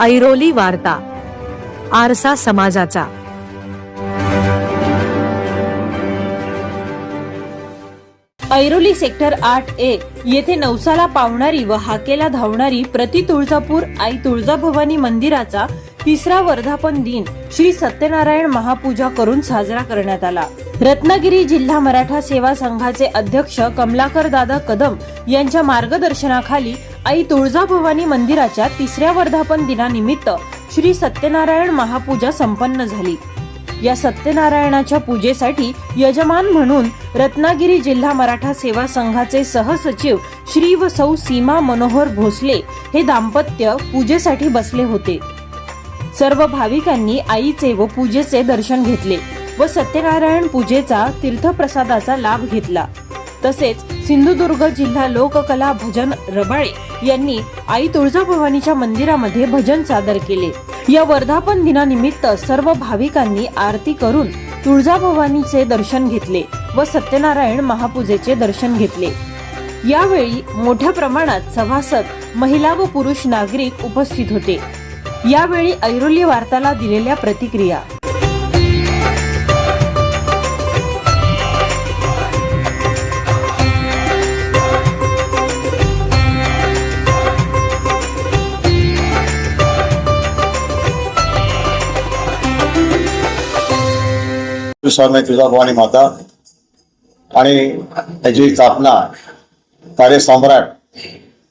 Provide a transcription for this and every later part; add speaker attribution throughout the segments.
Speaker 1: ऐरोली वार्ता आरसा समाजाचा.
Speaker 2: ऐरोली सेक्टर आठ ए येथे नवसाला पावणारी व हाकेला धावणारी प्रति तुळजापूर आई तुळजाभवानी मंदिराचा तिसरा वर्धापन दिन श्री सत्यनारायण महापूजा करून साजरा करण्यात आला. रत्नागिरी जिल्हा मराठा सेवा संघाचे अध्यक्ष कमलाकर दादा कदम यांच्या मार्गदर्शनाखाली आई तुळजाभवानी मंदिराच्या तिसऱ्या वर्धापन दिनानिमित्त श्री सत्यनारायण महापूजा संपन्न झाली. या सत्यनारायणाच्या पूजेसाठी यजमान म्हणून रत्नागिरी जिल्हा मराठा सेवा संघाचे सहसचिव श्री व सौ सीमा मनोहर भोसले हे दाम्पत्य पूजेसाठी बसले होते. सर्व भाविकांनी आईचे व पूजेचे दर्शन घेतले व सत्यनारायण पूजेचा तीर्थप्रसादाचा लाभ घेतला. तसेच सिंधुदुर्ग जिल्हा लोककला भजन रबाळे यांनी आई तुळजाभवानीच्या मंदिरामध्ये भजन सादर केले. या वर्धापन दिनानिमित्त सर्व भाविकांनी आरती करून तुळजाभवानीचे दर्शन घेतले व सत्यनारायण महापूजेचे दर्शन घेतले. यावेळी मोठ्या प्रमाणात सभासद महिला व पुरुष नागरिक उपस्थित होते. यावेळी ऐरोली वार्ताला दिलेल्या प्रतिक्रिया
Speaker 3: स्वामी तुळजाभवानी माता आणि त्याची स्थापना तारे सम्राट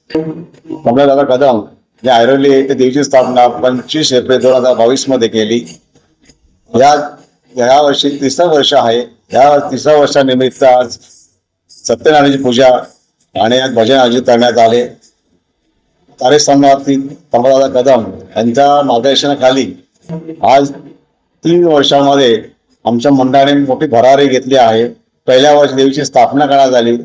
Speaker 3: कमलादादा कदम या ऐरोली येथे देवीची स्थापना पंचवीस एप्रिल दोन हजार बावीसमध्ये केली. या या वर्षी तिसरं वर्ष आहे. या तिसऱ्या वर्षानिमित्त आज सत्यनारायणाची पूजा आणि आज भजन आयोजित करण्यात आले. कार्य सम्राट कमलादादा कदम यांच्या मार्गदर्शनाखाली आज तीन वर्षामध्ये आमच्या मंडळाने मोठी भरारी घेतली आहे. पहिल्या वर्षी देवीची स्थापना करण्यात आली.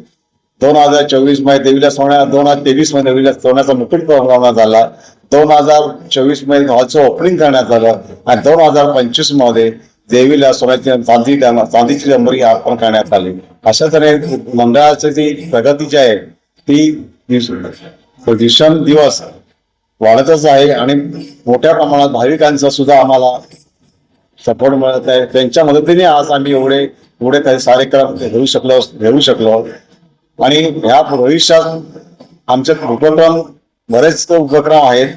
Speaker 3: दोन हजार चोवीसमध्ये देवीला सोन्या दोन हजार तेवीसमध्ये देवीला सोन्याचा मुकुट करण्यात आला. दोन हजार चोवीसमध्ये हॉलचं ओपनिंग करण्यात आलं. आणि दोन हजार पंचवीसमध्ये देवीला सोन्याची चांदी चांदीची डंबरी अर्पण करण्यात आली. अशा तऱ्हे मंडळाची जी प्रगती जी आहे ती दिवस- दिवसेंदिवस वाढतच आहे. आणि मोठ्या प्रमाणात भाविकांचा सुद्धा आम्हाला सपोर्ट मिळत आहे. त्यांच्या मदतीने आज आम्ही एवढे एवढे काही कार्यक्रम घेऊ शकलो घेऊ शकलो. आणि ह्या भविष्यात आमचे उपक्रम बरेच उपक्रम आहेत.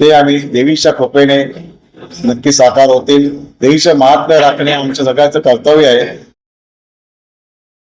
Speaker 3: ते आम्ही देवीच्या कृपेने नक्की साकार होतील. देवीचे महात्म्य राखणे आमच्या सगळ्याचं कर्तव्य आहे.